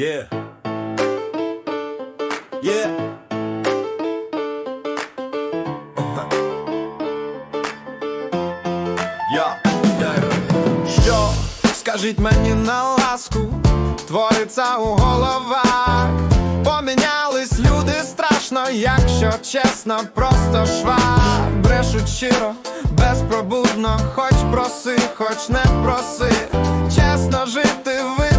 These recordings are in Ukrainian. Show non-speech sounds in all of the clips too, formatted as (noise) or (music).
Yeah. Yeah. (laughs) Що? Скажіть мені на ласку, твориться у головах. Помінялись люди страшно, якщо чесно, просто шва. Брешуть щиро, безпробудно, хоч проси, хоч не проси. Чесно жити видно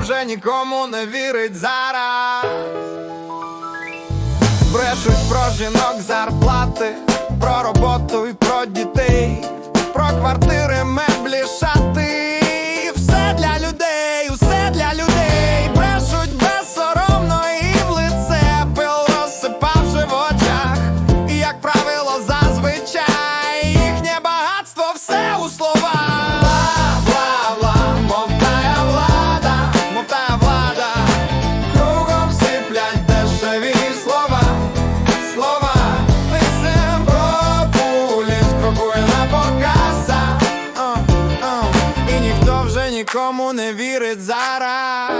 вже нікому не вірить зараз. Брешуть про жінок зарплати, про роботу і про дітей, про квартири, нікому не вірить зараз.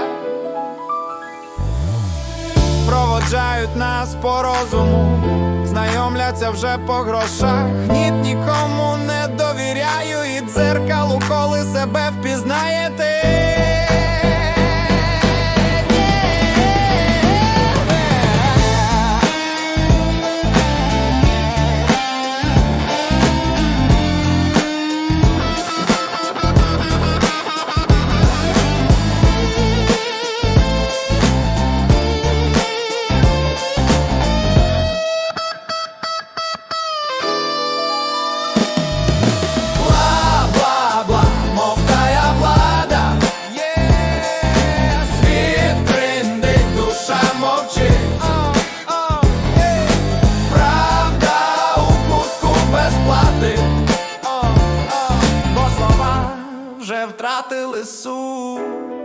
Проводжають нас по розуму, знайомляться вже по грошах. ніт нікому вже втратили суть.